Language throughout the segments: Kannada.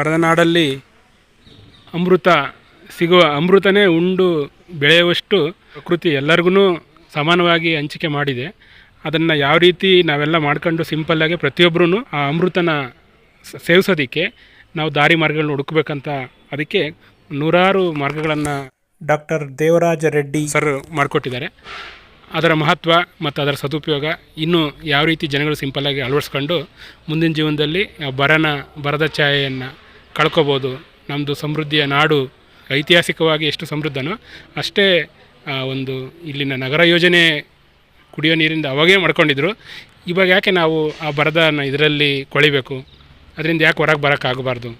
ಬರದ ನಾಡಲ್ಲಿ ಅಮೃತ ಸಿಗುವ ಅಮೃತನೇ ಉಂಡು ಬೆಳೆಯುವಷ್ಟು ಪ್ರಕೃತಿ ಎಲ್ಲರಿಗೂ ಸಮಾನವಾಗಿ ಹಂಚಿಕೆ ಮಾಡಿದೆ. ಅದನ್ನು ಯಾವ ರೀತಿ ನಾವೆಲ್ಲ ಮಾಡ್ಕೊಂಡು ಸಿಂಪಲ್ಲಾಗಿ ಪ್ರತಿಯೊಬ್ಬರೂ ಆ ಅಮೃತನ ಸೇವಿಸೋದಕ್ಕೆ ನಾವು ದಾರಿ ಮಾರ್ಗಗಳನ್ನ ಹುಡುಕ್ಬೇಕಂತ ಅದಕ್ಕೆ ನೂರಾರು ಮಾರ್ಗಗಳನ್ನು ಡಾಕ್ಟರ್ ದೇವರಾಜ ರೆಡ್ಡಿ ಸರ್ ಮಾಡಿಕೊಟ್ಟಿದ್ದಾರೆ. ಅದರ ಮಹತ್ವ ಮತ್ತು ಅದರ ಸದುಪಯೋಗ ಇನ್ನೂ ಯಾವ ರೀತಿ ಜನಗಳು ಸಿಂಪಲ್ಲಾಗಿ ಅಳವಡಿಸ್ಕೊಂಡು ಮುಂದಿನ ಜೀವನದಲ್ಲಿ ಬರನ ಬರದ ಛಾಯೆಯನ್ನು ಕಳ್ಕೊಬೋದು. ನಮ್ಮದು ಸಮೃದ್ಧಿಯ ನಾಡು ಐತಿಹಾಸಿಕವಾಗಿ ಎಷ್ಟು ಸಮೃದ್ಧನೋ ಅಷ್ಟೇ ಒಂದು ಇಲ್ಲಿನ ನಗರ ಯೋಜನೆ ಕುಡಿಯೋ ನೀರಿಂದ ಅವಾಗೇ ಮಾಡ್ಕೊಂಡಿದ್ರು. ಇವಾಗ ಯಾಕೆ ನಾವು ಆ ಬರದ ಇದರಲ್ಲಿ ಕೊಳಿಬೇಕು? ಅದರಿಂದ ಯಾಕೆ ಹೊರಗೆ ಬರೋಕ್ಕಾಗಬಾರ್ದು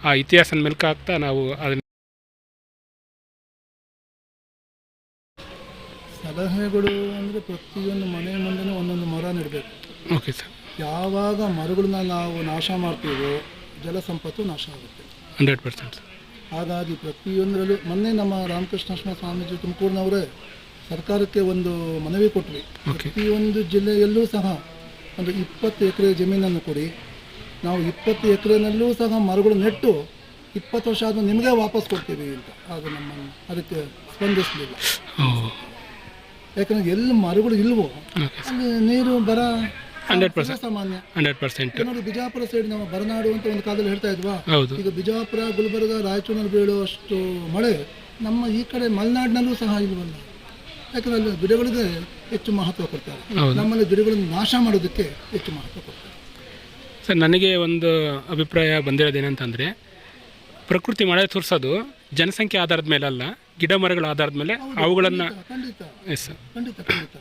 ಆ ಇತಿಹಾಸನ ಮೆಲ್ಕು ಹಾಕ್ತಾ ನಾವು ಅದನ್ನು ಸಲಹೆಗಳು ಅಂದರೆ ಪ್ರತಿಯೊಂದು ಮನೆ ಮುಂದೆ ಒಂದೊಂದು ಮರ ನೆಡಬೇಕು. ಓಕೆ ಸರ್ ಯಾವಾಗ ಮರಗಳನ್ನ ನಾವು ನಾಶ ಮಾಡ್ತೀವೋ ಜಲ ಸಂಪತ್ತು ನಾಶ ಆಗುತ್ತೆ. Hundred percent. ಹಾಗಾಗಿ ಪ್ರತಿಯೊಂದರಲ್ಲೂ ಮೊನ್ನೆ ನಮ್ಮ ರಾಮಕೃಷ್ಣ ಸ್ವಾಮೀಜಿ ತುಮಕೂರಿನವರೇ ಸರ್ಕಾರಕ್ಕೆ ಒಂದು ಮನವಿ ಕೊಟ್ವಿ. ಪ್ರತಿಯೊಂದು ಜಿಲ್ಲೆಯಲ್ಲೂ ಸಹ ಒಂದು ಇಪ್ಪತ್ತು ಎಕರೆ ಜಮೀನನ್ನು ಕೊಡಿ. ನಾವು ಇಪ್ಪತ್ತು ಎಕರೆನಲ್ಲೂ ಸಹ ಮರಗಳು ನೆಟ್ಟು ಇಪ್ಪತ್ತು ವರ್ಷ ಆದರೂ ನಿಮಗೆ ವಾಪಸ್ ಕೊಡ್ತೀವಿ ಅಂತ. ಅದು ನಮ್ಮ ಅದಕ್ಕೆ ಸ್ಪಂದಿಸಲಿಲ್ಲ. ಯಾಕಂದರೆ ಯಾಕಂದ್ರೆ ಎಲ್ಲಿ ಮರಗಳು ಇಲ್ವೋ ಅಲ್ಲಿ ನೀರು ಬರ ಹಂಡ್ರೆಡ್ ಪರ್ಸೆಂಟ್. ಸಾಮಾನ್ಯ ಹಂಡ್ರೆಡ್ ಪರ್ಸೆಂಟ್. ನೋಡಿ ಬಿಜಾಪುರ ಸೈಡ್ ನಾವು ಬರನಾಡು ಅಂತ ಒಂದು ಕಾಲದಲ್ಲಿ ಹೇಳ್ತಾ ಇದ್ವಾ? ಹೌದು. ಈಗ ಬಿಜಾಪುರ ಗುಲ್ಬರ್ಗ ರಾಯಚೂರಿನಲ್ಲಿ ಬೀಳುವಷ್ಟು ಮಳೆ ನಮ್ಮ ಈ ಕಡೆ ಮಲೆನಾಡಿನಲ್ಲೂ ಸಹ ಇಲ್ವಲ್ಲ? ಯಾಕಂದ್ರೆ ಅಲ್ಲಿ ಗಿಡಗಳಿಗೆ ಹೆಚ್ಚು ಮಹತ್ವ ಕೊಡ್ತಾರೆ. ನಮ್ಮಲ್ಲಿ ಗಿಡಗಳನ್ನು ನಾಶ ಮಾಡೋದಕ್ಕೆ ಹೆಚ್ಚು ಮಹತ್ವ ಕೊಡ್ತಾರೆ. ಸರ್ ನನಗೆ ಒಂದು ಅಭಿಪ್ರಾಯ ಬಂದಿರೋದು ಬಂದಿರೋದೇನಂತಂದರೆ ಪ್ರಕೃತಿ ಮಳೆ ತೋರಿಸೋದು ಜನಸಂಖ್ಯೆ ಆಧಾರದ ಮೇಲೆ ಅಲ್ಲ ಗಿಡ ಮರಗಳ ಆಧಾರದ ಮೇಲೆ ಅವುಗಳನ್ನು ಖಂಡಿತ ಎಸ್ ಸರ್ ಖಂಡಿತ ಖಂಡಿತ.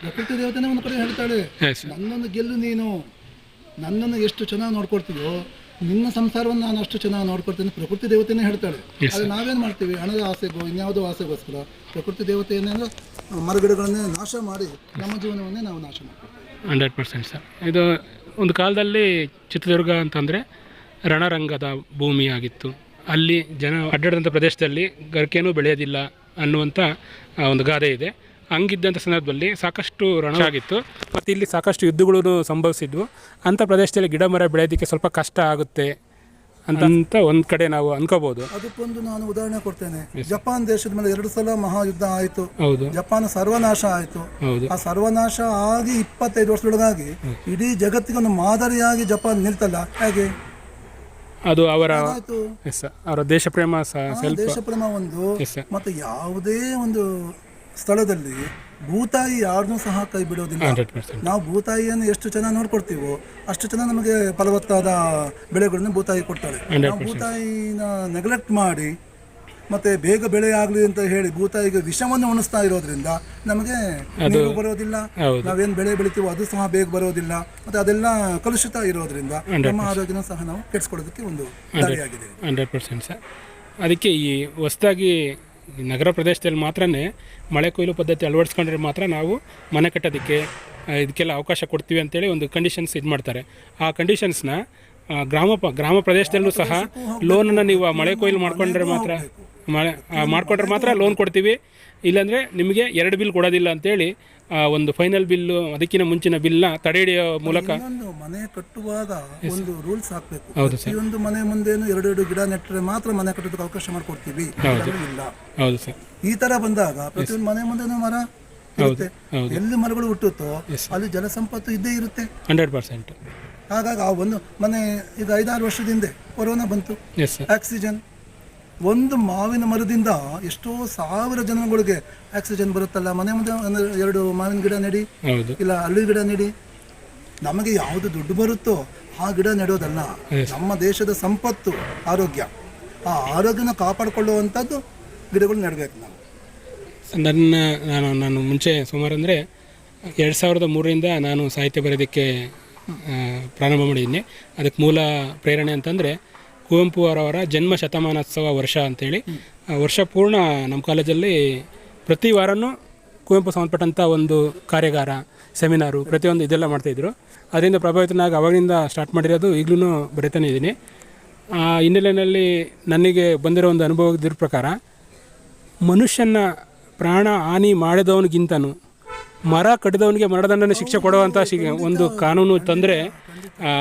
ಪ್ರಕೃತಿ ದೇವತೆ ಒಂದು ಕಡೆ ಹೇಳ್ತಾಳೆ ನನ್ನನ್ನು ಗೆಲ್ಲು ನೀನು. ನನ್ನನ್ನು ಎಷ್ಟು ಚೆನ್ನಾಗಿ ನೋಡ್ಕೊಳ್ತೀಯೋ ನಿನ್ನ ಸಂಸಾರವನ್ನು ನಾನು ಅಷ್ಟು ಚೆನ್ನಾಗಿ ನೋಡ್ಕೊಡ್ತೀನಿ ಪ್ರಕೃತಿ ದೇವತೆನೇ ಹೇಳ್ತಾಳೆ. Yes, ಆದರೆ ನಾವೇನು ಮಾಡ್ತೀವಿ? ಹಣದ ಆಸೆಗೋ ಇನ್ಯಾವುದೋ ಆಸೆಗೋಸ್ಕರ ಪ್ರಕೃತಿ ದೇವತೆಯನ್ನೇ ಮರಗಿಡಗಳನ್ನೇ ನಾಶ ಮಾಡಿ ನಮ್ಮ ಜೀವನವನ್ನೇ ನಾವು ನಾಶ ಮಾಡ್ತೀವಿ. ಹಂಡ್ರೆಡ್ ಪರ್ಸೆಂಟ್ ಸರ್ ಇದು ಒಂದು ಕಾಲದಲ್ಲಿ ಚಿತ್ರದುರ್ಗ ಅಂತಂದರೆ ರಣರಂಗದ ಭೂಮಿ ಆಗಿತ್ತು. ಅಲ್ಲಿ ಜನ ಅಡ್ಡಾಡಿದಂಥ ಪ್ರದೇಶದಲ್ಲಿ ಗರಿಕೆನೂ ಬೆಳೆಯೋದಿಲ್ಲ ಅನ್ನುವಂಥ ಆ, ಒಂದು ಗಾದೆ ಇದೆ. ಹಂಗಿದ್ದಂಥ ಸಂದರ್ಭದಲ್ಲಿ ಸಾಕಷ್ಟು ರಣ ಆಗಿತ್ತು ಮತ್ತು ಇಲ್ಲಿ ಸಾಕಷ್ಟು ಯುದ್ಧಗಳು ಸಂಭವಿಸಿದ್ವು. ಅಂಥ ಪ್ರದೇಶದಲ್ಲಿ ಗಿಡ ಮರ ಬೆಳೆಯೋದಕ್ಕೆ ಸ್ವಲ್ಪ ಕಷ್ಟ ಆಗುತ್ತೆ ಅಂತ ಒಂದು ಕಡೆ ನಾವು ಅನ್ಕೋಬಹುದು ಅದಕ್ಕೊಂದು ನಾನು ಉದಾಹರಣೆ ಕೊಡ್ತೇನೆ. ಜಪಾನ್ ದೇಶದ ಮೇಲೆ ಎರಡು ಸಲ ಮಹಾಯುದ್ಧ ಆಯಿತು. ಹೌದು. ಜಪಾನ್ ಸರ್ವನಾಶ ಆಯಿತು. ಹೌದು. ಆ ಸರ್ವನಾಶ ಆಗಿ ಇಪ್ಪತ್ತೈದು ವರ್ಷದೊಳಗಾಗಿ ಇಡೀ ಜಗತ್ತಿಗೆ ಒಂದು ಮಾದರಿಯಾಗಿ ಜಪಾನ್ ನಿಲ್ತಲ್ಲ. ಹಾಗೆ? ಅದು ಅವರ ಅವರ ದೇಶ ಪ್ರೇಮ ಸಹ ದೇಶಪ್ರೇಮ ಒಂದು. ಮತ್ತೆ ಯಾವುದೇ ಒಂದು ಸ್ಥಳದಲ್ಲಿ ಭೂತಾಯಿ ಯಾರನ್ನೂ ಸಹ ಕೈ ಬಿಡೋದಿಲ್ಲ. ನಾವು ಭೂತಾಯಿಯನ್ನು ಎಷ್ಟು ಚೆನ್ನಾಗಿ ನೋಡ್ಕೊಡ್ತೀವೋ ಅಷ್ಟು ಚೆನ್ನಾಗಿ ನಮಗೆ ಫಲವತ್ತಾದ ಬೆಳೆಗಳನ್ನು ಭೂತಾಯಿ ಕೊಡ್ತಾಳೆ ನಾವು ಭೂತಾಯಿನ ನೆಗ್ಲೆಕ್ಟ್ ಮಾಡಿ ಮತ್ತೆ ಬೇಗ ಬೆಳೆ ಆಗಲಿ ಅಂತ ಹೇಳಿ ಭೂತಾಯಿಗೆ ವಿಷವನ್ನು ಉಣಿಸ್ತಾ ಇರೋದ್ರಿಂದ ನಮಗೆ ನೀರು ಬರೋದಿಲ್ಲ. ನಾವೇನು ಬೆಳೆ ಬೆಳಿತೀವೋ ಅದು ಸಹ ಬೇಗ ಬರೋದಿಲ್ಲ ಮತ್ತೆ ಅದೆಲ್ಲ ಕಲುಷಿತ ಇರೋದ್ರಿಂದ ನಮ್ಮ ಆರೋಗ್ಯನ ಸಹ ನಾವು ಕೆಡಿಸ್ಕೊಳ್ಳೋದಕ್ಕೆ ಒಂದು ದಾರಿಯಾಗಿದೆ. Hundred percent sir. ಅದಕ್ಕೆ ಈ ಹೊಸ್ದಾಗಿ ನಗರ ಪ್ರದೇಶದಲ್ಲಿ ಮಾತ್ರನೇ ಮಳೆ ಕೊಯ್ಲು ಪದ್ಧತಿ ಅಳವಡಿಸ್ಕೊಂಡ್ರೆ ಮಾತ್ರ ನಾವು ಮನೆ ಕಟ್ಟೋದಕ್ಕೆ ಇದಕ್ಕೆಲ್ಲ ಅವಕಾಶ ಕೊಡ್ತೀವಿ ಅಂತೇಳಿ ಒಂದು ಕಂಡೀಷನ್ಸ್ ಇದು ಮಾಡ್ತಾರೆ. ಆ ಕಂಡೀಷನ್ಸ್ನ ಗ್ರಾಮ ಗ್ರಾಮ ಪ್ರದೇಶದಲ್ಲೂ ಸಹ ಲೋನನ್ನು ನೀವು ಮಳೆ ಕೊಯ್ಲು ಮಾಡ್ಕೊಂಡ್ರೆ ಮಾತ್ರ, ಮಳೆ ಮಾಡ್ಕೊಂಡ್ರೆ ಮಾತ್ರ ಲೋನ್ ಕೊಡ್ತೀವಿ. ಇಲ್ಲಾಂದರೆ ನಿಮಗೆ ಎರಡು ಬಿಲ್ ಕೊಡೋದಿಲ್ಲ ಅಂತೇಳಿ ಒಂದು ಫೈನಲ್ ಬಿಲ್ಲು ಅದಕ್ಕಿಂತ ಮುಂಚಿನ ಬಿಲ್ನ ತಡೆ ಹಿಡಿಯೋ ಮೂಲಕ ಇನ್ನೊಂದು ಮನೆ ಕಟ್ಟುವಾಗ ಒಂದು ರೂಲ್ಸ್ ಹಾಕಬೇಕು. ಹೌದು ಸರ್ ಪ್ರತಿಯೊಂದು ಮನೆ ಮುಂದೇನು ಎರಡು ಎರಡು ಗಿಡ ನೆಟ್ಟರೆ ಮಾತ್ರ ಮನೆ ಕಟ್ಟೋದಕ್ಕೆ ಅವಕಾಶ ಮಾಡ್ಕೊಡ್ತೀವಿ. ಇಲ್ಲಾಂದ್ರೆ ಇಲ್ಲ. ಹೌದು ಸರ್ ಈ ತರ ಬಂದಾಗ ಪ್ರತಿಯೊಂದು ಮನೆ ಮುಂದೆನೂ ಮರ ಇರುತ್ತೆ. ಹೌದು. ಎಲ್ಲಿ ಮರಗಳು ಹುಟ್ಟುತ್ತೋ ಅಲ್ಲಿ ಜಲಸಂಪತ್ತು ಇದ್ದೇ ಇರುತ್ತೆ. Hundred percent. ಹಾಗಾಗಿ ಆ ಒಂದು ಮನೆ ಇದು ಐದಾರು ವರ್ಷದ ಹಿಂದೆ ಕೊರೋನಾ ಬಂತು. ಎಸ್ ಸರ್ ಆಕ್ಸಿಜನ್ ಒಂದು ಮಾವಿನ ಮರದಿಂದ ಎಷ್ಟೋ ಸಾವಿರ ಜನಗಳಿಗೆ ಆಕ್ಸಿಜನ್ ಬರುತ್ತಲ್ಲ. ಮನೆ ಮುಂದೆ ಒಂದು ಎರಡು ಮಾವಿನ ಗಿಡ ನೆಡಿ ಇಲ್ಲ ಹಳ್ಳಿ ಗಿಡ ನೆಡಿ. ನಮಗೆ ಯಾವುದು ದುಡ್ಡು ಬರುತ್ತೋ ಆ ಗಿಡ ನೆಡೋದಲ್ಲ. ನಮ್ಮ ದೇಶದ ಸಂಪತ್ತು ಆರೋಗ್ಯ. ಆ ಆರೋಗ್ಯನ ಕಾಪಾಡಿಕೊಳ್ಳುವಂಥದ್ದು ಗಿಡಗಳು ನೆಡಬೇಕು ನಾವು. ನನ್ನ ನಾನು ನಾನು ಮುಂಚೆ ಸುಮಾರು ಅಂದರೆ ಎರಡು ಸಾವಿರದ ಮೂರರಿಂದ ನಾನು ಸಾಹಿತ್ಯ ಬರೆಯೋದಕ್ಕೆ ಪ್ರಾರಂಭ ಮಾಡಿದ್ದೀನಿ. ಅದಕ್ಕೆ ಮೂಲ ಪ್ರೇರಣೆ ಅಂತಂದರೆ ಕುವೆಂಪು ಅವರವರ ಜನ್ಮ ಶತಮಾನೋತ್ಸವ ವರ್ಷ ಅಂತೇಳಿ. ವರ್ಷ ಪೂರ್ಣ ನಮ್ಮ ಕಾಲೇಜಲ್ಲಿ ಪ್ರತಿ ವಾರನೂ ಕುವೆಂಪು ಸಂಬಂಧಪಟ್ಟಂಥ ಒಂದು ಕಾರ್ಯಾಗಾರ, ಸೆಮಿನಾರು ಪ್ರತಿಯೊಂದು ಇದೆಲ್ಲ ಮಾಡ್ತಾಯಿದ್ರು ಅದರಿಂದ ಪ್ರಭಾವಿತನಾಗಿ ಅವಾಗಿಂದ ಸ್ಟಾರ್ಟ್ ಮಾಡಿರೋದು ಈಗಲೂ ಬರೀತಾನೆ ಇದ್ದೀನಿ. ಆ ಹಿನ್ನೆಲೆಯಲ್ಲಿ ನನಗೆ ಬಂದಿರೋ ಒಂದು ಅನುಭವದ ಪ್ರಕಾರ ಮನುಷ್ಯನ ಪ್ರಾಣ ಹಾನಿ ಮಾಡಿದವನಿಗಿಂತನೂ ಮರ ಕಡಿದವನಿಗೆ ಮರಣದಂಡನೆ ಶಿಕ್ಷೆ ಕೊಡುವಂಥ ಒಂದು ಕಾನೂನು ತಂದರೆ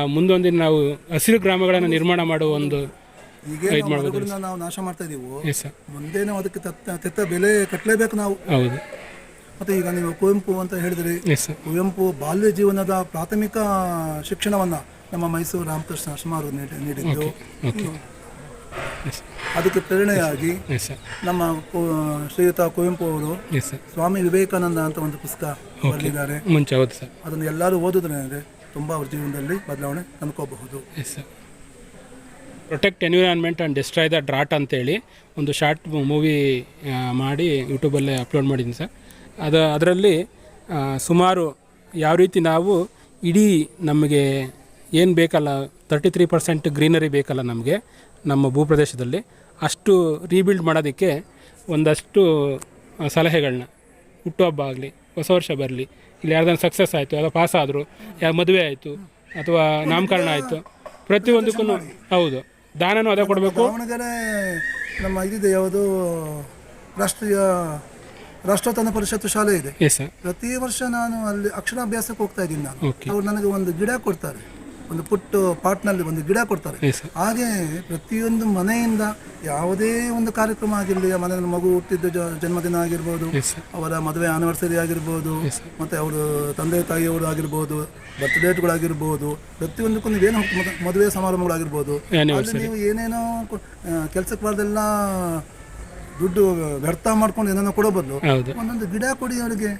ಮುಂದೊಂದಿನ ನಾವು ಹಸಿರು ಗ್ರಾಮಗಳನ್ನು ನಿರ್ಮಾಣ ಮಾಡುವ ಒಂದು ಮರಗಳನ್ನ ನಾವು ನಾಶ ಮಾಡ್ತಾ ಇದೀವು? ಎಸ್ ಸರ್ ಮುಂದೆ ನಾವು ಅದಕ್ಕೆ ತತ್ತ ತೆತ್ತ ಬೆಲೆ ಕಟ್ಟಲೇಬೇಕು ನಾವು. ಹೌದು. ಮತ್ತೆ ಈಗ ನೀವು ಕುವೆಂಪು ಅಂತ ಹೇಳಿದ್ರಿ. ಎಸ್ ಸರ್ ಕುವೆಂಪು ಬಾಲ್ಯ ಜೀವನದ ಪ್ರಾಥಮಿಕ ಶಿಕ್ಷಣವನ್ನ ನಮ್ಮ ಮೈಸೂರು ರಾಮಕೃಷ್ಣ ಸುಮಾರು ನೀಡಿ- ನೀಡಿದ್ದು ಅದಕ್ಕೆ ಪ್ರೇರಣೆಯಾಗಿ ನಮ್ಮ ಶ್ರೀಯುತ ಕುವೆಂಪು ಅವರು ಸ್ವಾಮಿ ವಿವೇಕಾನಂದ ಅಂತ ಒಂದು ಪುಸ್ತಕ ಬರೆದಿದ್ದಾರೆ. ಮುಂಚೆ ಹೌದು ಸರ್ ಅದನ್ನು ಎಲ್ಲರೂ ಓದಿದ್ರೆ ತುಂಬಾ ಅವ್ರ ಜೀವನದಲ್ಲಿ ಬದಲಾವಣೆ ತಂದ್ಕೋಬಹುದು protect environment and destroy the drought ಅಂತೇಳಿ ಒಂದು ಶಾರ್ಟ್ ಮೂವಿ ಮಾಡಿ ಯೂಟ್ಯೂಬಲ್ಲೇ ಅಪ್ಲೋಡ್ ಮಾಡಿದ್ದೀನಿ ಸರ್ ಅದು ಅದರಲ್ಲಿ ಸುಮಾರು ಯಾವ ರೀತಿ ನಾವು ಇಡೀ ನಮಗೆ ಏನು ಬೇಕಲ್ಲ ತರ್ಟಿ ತ್ರೀ ಪರ್ಸೆಂಟ್ ಗ್ರೀನರಿ ಬೇಕಲ್ಲ ನಮಗೆ ನಮ್ಮ ಭೂಪ್ರದೇಶದಲ್ಲಿ ಅಷ್ಟು ರೀಬಿಲ್ಡ್ ಮಾಡೋದಕ್ಕೆ ಒಂದಷ್ಟು ಸಲಹೆಗಳನ್ನ ಹುಟ್ಟುಹಬ್ಬ ಆಗಲಿ ಹೊಸ ವರ್ಷ ಬರಲಿ ಇಲ್ಲಿ ಯಾರ್ದಾರು ಸಕ್ಸಸ್ ಆಯಿತು ಯಾವ ಪಾಸ್ ಆದರು ಯಾವ ಮದುವೆ ಆಯಿತು ಅಥವಾ ನಾಮಕರಣ ಆಯಿತು ಪ್ರತಿಯೊಂದಕ್ಕೂ ಹೌದು. ದಾನನೂ ಅದೇ ಕೊಡಬೇಕು. ದಾವಣಗೆರೆ ನಮ್ಮ ಇದಿದೆ ಯಾವುದು ರಾಷ್ಟ್ರೀಯ ರಾಷ್ಟ್ರೋತ್ತನ ಪರಿಷತ್ತು ಶಾಲೆ ಇದೆ. ಎಸ್ ಸರ್ ಪ್ರತಿ ವರ್ಷ ನಾನು ಅಲ್ಲಿ ಅಕ್ಷರಾಭ್ಯಾಸಕ್ಕೆ ಹೋಗ್ತಾ ಇದ್ದೀನಿ ನಾನು. ಓಕೆ ಅವ್ರು ನನಗೆ ಒಂದು ಗಿಡ ಕೊಡ್ತಾರೆ. ಒಂದು ಪುಟ್ಟ ಪಾಟ್ನಲ್ಲಿ ಒಂದು ಗಿಡ ಕೊಡ್ತಾರೆ. ಹಾಗೆ ಪ್ರತಿಯೊಂದು ಮನೆಯಿಂದ ಯಾವುದೇ ಒಂದು ಕಾರ್ಯಕ್ರಮ ಆಗಿರಲಿ ಮನೆಯ ಮನೆಯಲ್ಲಿ ಮಗು ಹುಟ್ಟಿದ್ದ ಜನ್ಮದಿನ ಆಗಿರ್ಬೋದು ಅವರ ಮದುವೆ ಆನಿವರ್ಸರಿ ಆಗಿರ್ಬೋದು ಮತ್ತೆ ಅವರು ತಂದೆ ತಾಯಿಯವರು ಆಗಿರ್ಬೋದು ಬರ್ತ್ಡೇಟ್ಗಳಾಗಿರ್ಬೋದು ಪ್ರತಿಯೊಂದಕ್ಕೂ ಏನು ಮದುವೆ ಸಮಾರಂಭಗಳಾಗಿರ್ಬೋದು ಅಲ್ಲಿ ನೀವು ಏನೇನೋ ಕೆಲಸಕ್ಕೆ ಬಾರ್ದೆಲ್ಲ ದುಡ್ಡು ವ್ಯರ್ಥ ಮಾಡ್ಕೊಂಡು ಏನೇನೋ ಕೊಡೋ ಬದಲು ಒಂದೊಂದು ಗಿಡ ಕೊಡಿ ಅವರಿಗೆ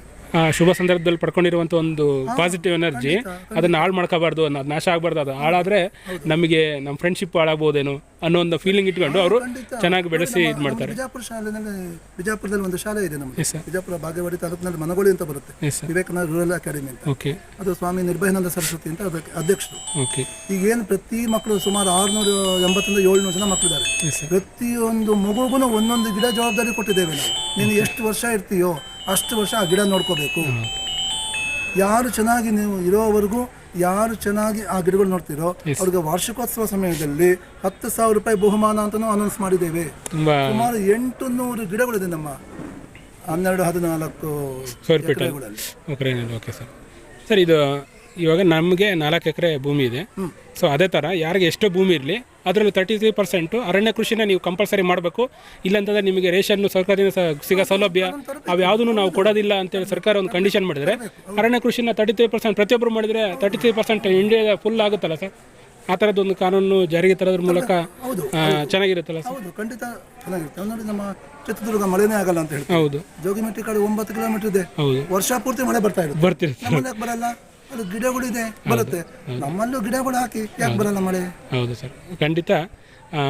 ಶುಭ ಸಂದರ್ಭದಲ್ಲಿ ಪಡ್ಕೊಂಡಿರುವಂತ ಒಂದು ಪಾಸಿಟಿವ್ ಎನರ್ಜಿ ಅದನ್ನ ಹಾಳು ಮಾಡ್ಕೋಬಾರ್ದು ಅನ್ನೋದು ನಾಶ ಆಗಬಾರ್ದು ಅದು. ಹಾಳಾದ್ರೆ ನಮಗೆ ನಮ್ಮ ಫ್ರೆಂಡ್ಶಿಪ್ ಹಾಳಾಗ್ಬೋದೇನೋ ಅನ್ನೋ ಒಂದು ಫೀಲಿಂಗ್ ಇಟ್ಕೊಂಡು ಅವರು ಚೆನ್ನಾಗಿ ಬೆಳೆಸಿ ಇದು ಮಾಡ್ತಾರೆ. ಬಿಜಾಪುರ ಶಾಲೆನಲ್ಲಿ ಬಿಜಾಪುರದಲ್ಲಿ ಒಂದು ಶಾಲೆ ಇದೆ ನಮಗೆ. ಬಿಜಾಪುರ ಬಾಗೇವಾಡಿ ತಾಲೂಕಿನಲ್ಲಿ ಮನಗೋಳಿ ಅಂತ ಬರುತ್ತೆ. ವಿವೇಕಾನಂದ ರೂರಲ್ ಅಕಾಡೆಮಿ ಅಂತ. ಓಕೆ ಅದು ಸ್ವಾಮಿ ನಿರ್ಭಯಾನಂದ ಸರಸ್ವತಿ ಅಂತ ಅದಕ್ಕೆ ಅಧ್ಯಕ್ಷರು. ಓಕೆ ಈಗೇನು ಪ್ರತಿ ಮಕ್ಕಳು ಸುಮಾರು ಆರುನೂರು ಎಂಬತ್ತರಿಂದ ಏಳ್ನೂರು ಜನ ಮಕ್ಕಳಿದ್ದಾರೆ ಪ್ರತಿಯೊಂದು ಮಗುಗೂ ಒಂದೊಂದು ಗಿಡ ಜವಾಬ್ದಾರಿ ಕೊಟ್ಟಿದ್ದೇವೆ ನಾವು. ನೀನು ಎಷ್ಟು ವರ್ಷ ಇರ್ತೀಯೋ ಅಷ್ಟು ವರ್ಷ ಆ ಗಿಡ ನೋಡ್ಕೋಬೇಕು. ಯಾರು ಚೆನ್ನಾಗಿ ನೀವು ಇರೋವರೆಗೂ ಯಾರು ಚೆನ್ನಾಗಿ ಆ ಗಿಡಗಳು ನೋಡ್ತಿರೋ ಅವ್ರಿಗೆ ವಾರ್ಷಿಕೋತ್ಸವ ಸಮಯದಲ್ಲಿ ಹತ್ತು ಸಾವಿರ ರೂಪಾಯಿ ಬಹುಮಾನ ಅಂತಲೂ ಅನೌನ್ಸ್ ಮಾಡಿದ್ದೇವೆ. ಸುಮಾರು ಎಂಟು ನೂರು ಗಿಡಗಳಿದೆ ನಮ್ಮ ಹನ್ನೆರಡು ಹದಿನಾಲ್ಕು ಓಕೆ ಸರ್ ಸರ್ ಇದು ಇವಾಗ ನಮಗೆ ನಾಲ್ಕು ಎಕರೆ ಭೂಮಿ ಇದೆ. ಸೊ ಅದೇ ಥರ ಯಾರಿಗೆ ಎಷ್ಟೋ ಭೂಮಿ ಇರಲಿ ಅದರಲ್ಲಿ ತರ್ಟಿ ತ್ರೀ ಪರ್ಸೆಂಟು ಅರಣ್ಯ ಕೃಷಿನ ನೀವು ಕಂಪಲ್ಸರಿ ಮಾಡಬೇಕು. ಇಲ್ಲಂತಂದ್ರೆ ನಿಮಗೆ ರೇಷನ್ನು ಸರ್ಕಾರದಿಂದ ಸ- ಸಿಗೋ ಸೌಲಭ್ಯ ಯಾವುದನ್ನು ನಾವು ಕೊಡೋದಿಲ್ಲ ಅಂತೇಳಿ ಸರ್ಕಾರ ಒಂದು ಕಂಡೀಷನ್ ಮಾಡಿದರೆ ಅರಣ್ಯ ಕೃಷಿನ ತರ್ಟಿ ತ್ರೀ ಪರ್ಸೆಂಟ್ ಪ್ರತಿಯೊಬ್ಬರು ಮಾಡಿದರೆ thirty three percent India full ಆಗುತ್ತಲ್ಲ ಸರ್ ಆ ಥರದ್ದೊಂದು ಕಾನೂನು ಜಾರಿಗೆ ತರೋದ್ರ ಮೂಲಕ ಹೌದು. ಆ, ಚೆನ್ನಾಗಿರುತ್ತಲ್ಲ ಸರ್ ಹೌದು ಖಂಡಿತ ಚೆನ್ನಾಗಿರುತ್ತೆ. ನೋಡಿ ನಮ್ಮ ಚಿತ್ರದುರ್ಗ ಮಳೆನೇ ಆಗಲ್ಲ ಅಂತ ಹೇಳ್ತೀವಿ ಹೌದು. ಜೋಗಿಮಟ್ಟಿ ಕಡೆ ಒಂಬತ್ತು ಕಿಲೋಮೀಟರ್ ಇದೆ. ಹೌದು. ವರ್ಷ ಪೂರ್ತಿ ಮಳೆ ಬರ್ತಾ ಇರುತ್ತೆ. ಬರ್ತೀರಿ ನಮ್ಮಲ್ಲಿ ಯಾಕೆ ಬರಲ್ಲ? ಅದು ಗಿಡಗಳಿದೆ ಬರುತ್ತೆ. ನಮ್ಮಲ್ಲೂ ಗಿಡಗಳು ಹಾಕಿ ಯಾಕೆ ಬರಲ್ಲ ಮಳೆ? ಹೌದು ಸರ್. ಖಂಡಿತ ಆ,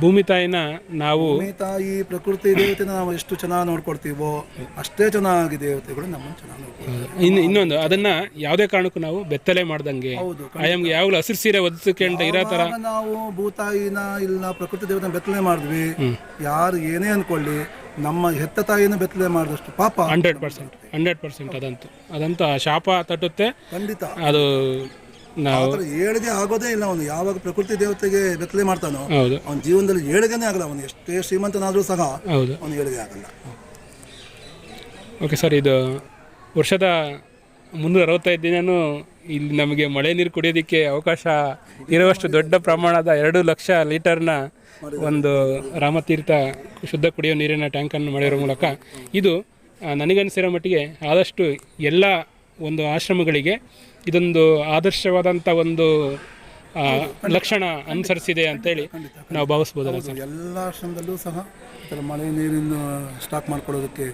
ಭೂಮಿ ತಾಯಿನ ನಾವು ಭೂಮಿ ತಾಯಿ ಪ್ರಕೃತಿ ದೇವತೆನ ನಾವು ಎಷ್ಟು ಚೆನ್ನಾಗಿ ನೋಡ್ಕೊಳ್ತೀವೋ ಅಷ್ಟೇ ಚೆನ್ನಾಗಿ ದೇವತೆಗಳು ನಮ್ಮನ್ನು ಚೆನ್ನಾಗಿ ನೋಡ್ಕೊಳ್ತಾರೆ. ಇನ್ನು ಇನ್ನೊಂದು ಅದನ್ನ ಯಾವುದೇ ಕಾರಣಕ್ಕೂ ನಾವು ಬೆತ್ತಲೆ ಮಾಡ್ದಂಗೆ. ಹೌದು ಆಯಮ್ಗೆ ಯಾವಾಗಲೂ ಹಸಿರು ಸೀರೆ ಒದಿಸ್ಕೊಂಡು ಇರೋ ತರ ಆವಾಗ ನಾವು ಭೂತಾಯಿನ ಇಲ್ಲ ಪ್ರಕೃತಿ ದೇವತೆ ಬೆತ್ತಲೆ ಮಾಡಿದ್ವಿ. ಯಾರು ಏನೇ ಅನ್ಕೊಳ್ಳಿ ನಮ್ಮ ಹೆತ್ತ ತಾಯಿಯನ್ನು ಬೆತ್ತಲೆ ಮಾಡಿದಷ್ಟು ಪಾಪ ಹಂಡ್ರೆಡ್ ಪರ್ಸೆಂಟ್ ಹಂಡ್ರೆಡ್ ಪರ್ಸೆಂಟ್ ಅದಂತೂ. ಅದಂತ ಆ ಶಾಪ ತಟ್ಟುತ್ತೆ. ಖಂಡಿತ. ಅದು ನಾವು ಆತರ ಏಳಿಗೆ ಆಗೋದೇ ಇಲ್ಲ ಅವನು. ಯಾವಾಗ ಪ್ರಕೃತಿ ದೇವತೆಗೆ ಬೆತ್ತಲೆ ಮಾಡ್ತಾನೋ ಹೌದು. ಅವನ ಜೀವನದಲ್ಲಿ ಏಳಿಗೆನೇ ಆಗಲ್ಲ ಅವನು. ಎಷ್ಟೇ ಶ್ರೀಮಂತನಾದರೂ ಸಹ ಹೌದು. ಅವನು ಏಳಿಗೆ ಆಗಲ್ಲ. ಓಕೆ ಸರ್ ಇದು ವರ್ಷದ ಮುನ್ನೂರ ಅರವತ್ತೈದು ದಿನವೂ ಇಲ್ಲಿ ನಮಗೆ ಮಳೆ ನೀರು ಕುಡಿಯೋದಕ್ಕೆ ಅವಕಾಶ ಇರುವಷ್ಟು ದೊಡ್ಡ ಪ್ರಮಾಣದ ಎರಡು ಲಕ್ಷ ಲೀಟರ್ನ ಒಂದು ರಾಮತೀರ್ಥ ಶುದ್ಧ ಕುಡಿಯೋ ನೀರಿನ ಟ್ಯಾಂಕನ್ನು ಮಾಡಿರೋ ಮೂಲಕ ಇದು ನನಗನ್ಸಿರೋ ಮಟ್ಟಿಗೆ ಆದಷ್ಟು ಎಲ್ಲ ಒಂದು ಆಶ್ರಮಗಳಿಗೆ ಇದೊಂದು ಆದರ್ಶವಾದಂಥ ಒಂದು ಲಕ್ಷಣ ಅನುಸರಿಸಿದೆ ಅಂತೇಳಿ ನಾವು ಭಾವಿಸ್ಬೋದಲ್ಲ ಸರ್. ಎಲ್ಲ ಆಶ್ರಮದಲ್ಲೂ ಸಹ ಈ ಮಳೆ ನೀರಿನ ಸ್ಟಾಕ್ ಮಾಡ್ಕೊಳ್ಳೋದಕ್ಕೆ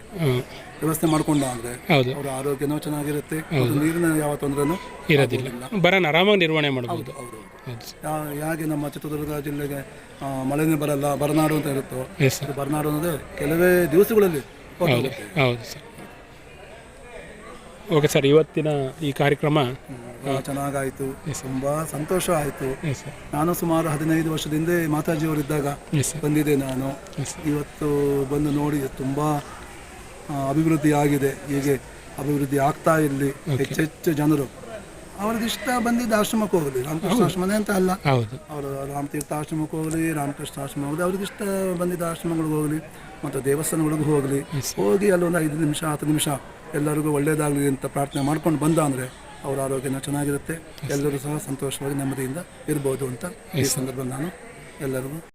ವ್ಯವಸ್ಥೆ ಮಾಡ್ಕೊಂಡ ಅಂದ್ರೆ ಅವರ ಆರೋಗ್ಯನೂ ಚೆನ್ನಾಗಿರುತ್ತೆ ನೀರಿನ ಯಾವ ತೊಂದರೆನೂ ಇರೋದಿಲ್ಲ. ಬರೋಣ ಆರಾಮಾಗಿ ನಿರ್ವಹಣೆ ಮಾಡಬಹುದು ಹೇಗೆ ನಮ್ಮ ಚಿತ್ರದುರ್ಗ ಜಿಲ್ಲೆಗೆ ಮಳೆನೇ ಬರಲ್ಲ ಬರನಾಡು ಅಂತ ಇರುತ್ತೋ ಬರನಾಡು ಅನ್ನೋದು ಕೆಲವೇ ದಿವಸಗಳಲ್ಲಿ ಹೌದು ಸರ್. ಓಕೆ ಸರ್ ಇವತ್ತಿನ ಈ ಕಾರ್ಯಕ್ರಮ ಚೆನ್ನಾಗಾಯ್ತು. ತುಂಬಾ ಸಂತೋಷ ಆಯಿತು. ನಾನು ಸುಮಾರು ಹದಿನೈದು ವರ್ಷದಿಂದ ಮಾತಾಜಿಯವರಿದ್ದಾಗ ಬಂದಿದೆ ನಾನು. ಇವತ್ತು ಬಂದು ನೋಡಿ ತುಂಬ ಅಭಿವೃದ್ಧಿ ಆಗಿದೆ. ಹೀಗೆ ಅಭಿವೃದ್ಧಿ ಆಗ್ತಾ ಇರಲಿ ಹೆಚ್ಚೆಚ್ಚು ಜನರು. ಅವ್ರದ್ದು ಇಷ್ಟ ಬಂದಿದ್ದ ಆಶ್ರಮಕ್ಕೆ ಹೋಗಲಿ. ರಾಮಕೃಷ್ಣ ಆಶ್ರಮನೇ ಅಂತ ಅಲ್ಲ. ಅವರು ರಾಮತೀರ್ಥ ಆಶ್ರಮಕ್ಕೆ ಹೋಗಲಿ ರಾಮಕೃಷ್ಣ ಆಶ್ರಮ ಹೋಗಲಿ ಅವ್ರಿಗೆ ಇಷ್ಟ ಬಂದಿದ್ದ ಆಶ್ರಮಗಳಿಗೆ ಹೋಗಲಿ ಮತ್ತು ದೇವಸ್ಥಾನಗಳಿಗೆ ಹೋಗಲಿ. ಹೋಗಿ ಅಲ್ಲೊಂದು ಐದು ನಿಮಿಷ ಹತ್ತು ನಿಮಿಷ ಎಲ್ಲರಿಗೂ ಒಳ್ಳೆಯದಾಗಲಿ ಅಂತ ಪ್ರಾರ್ಥನೆ ಮಾಡ್ಕೊಂಡು ಬಂದ ಅಂದರೆ ಅವರ ಆರೋಗ್ಯನ ಚೆನ್ನಾಗಿರುತ್ತೆ. ಎಲ್ಲರೂ ಸಹ ಸಂತೋಷವಾಗಿ ನೆಮ್ಮದಿಯಿಂದ ಇರ್ಬೋದು ಅಂತ ಈ ಸಂದರ್ಭದಲ್ಲಿ ನಾನು ಎಲ್ಲರಿಗೂ